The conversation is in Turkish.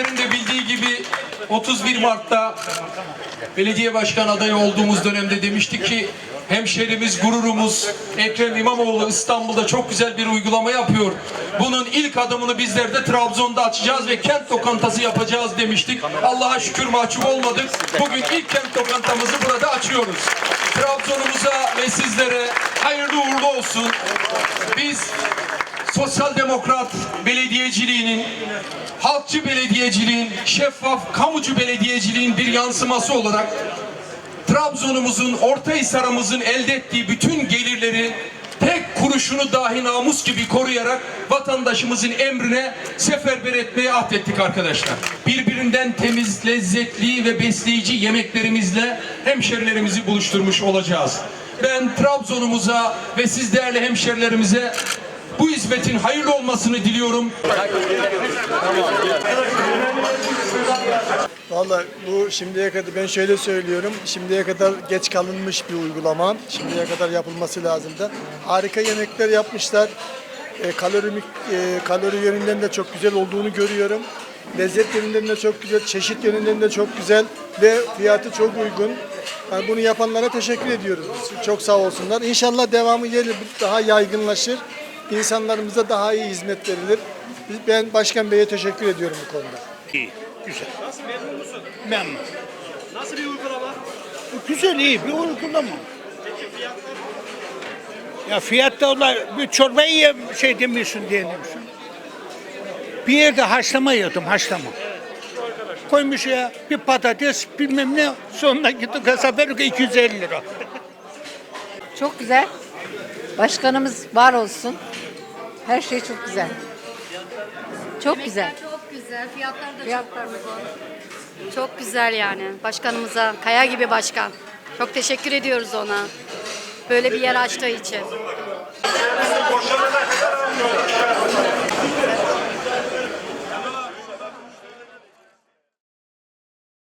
sizlerin de bildiği gibi 31 Mart'ta belediye başkan adayı olduğumuz dönemde demiştik ki hemşerimiz, gururumuz Ekrem İmamoğlu İstanbul'da çok güzel bir uygulama yapıyor. Bunun ilk adımını bizler de Trabzon'da açacağız ve kent lokantası yapacağız demiştik. Allah'a şükür mahcup olmadık. Bugün ilk kent lokantamızı burada açıyoruz. Trabzon'umuza ve sizlere hayırlı uğurlu olsun. Biz sosyal demokrat belediyeciliğinin, halkçı belediyeciliğin, şeffaf kamucu belediyeciliğin bir yansıması olarak Trabzon'umuzun, Ortahisar'ımızın elde ettiği bütün gelirleri tek kuruşunu dahi namus gibi koruyarak vatandaşımızın emrine seferber etmeye ahdettik arkadaşlar. Birbirinden temiz, lezzetli ve besleyici yemeklerimizle hemşerilerimizi buluşturmuş olacağız. Ben Trabzon'umuza ve siz değerli hemşerilerimize bu hizmetin hayırlı olmasını diliyorum. Vallahi bu şimdiye kadar ben şöyle söylüyorum. Şimdiye kadar geç kalınmış bir uygulama. Şimdiye kadar yapılması lazımdı. Harika yemekler yapmışlar. E, kalorimik e, kalori yönünden de çok güzel olduğunu görüyorum. Lezzet yönünden de çok güzel, çeşit yönünden de çok güzel ve fiyatı çok uygun. Yani bunu yapanlara teşekkür ediyoruz. Çok sağ olsunlar. İnşallah devamı gelir, daha yaygınlaşır. İnsanlarımıza daha iyi hizmet verilir. Ben Başkan Bey'e teşekkür ediyorum bu konuda. İyi, güzel. Nasıl memnun musun? Memnun. Nasıl bir uygulama? Güzel, iyi bir uygulama. Ya fiyatta onlar bir çorbayı ye, şey demiyorsun diye demiyorsun. Bir yerde haşlama yedim, haşlama. Koymuş ya bir patates bilmem ne sonuna gitti kasap 250 lira. Çok güzel. Başkanımız var olsun. Her şey çok güzel. Çok güzel. Çok güzel. Fiyatlar da Fiyatlar çok uygun. Çok güzel yani. Başkanımıza, Kaya gibi başkan. Çok teşekkür ediyoruz ona. Böyle bir yer açtığı için.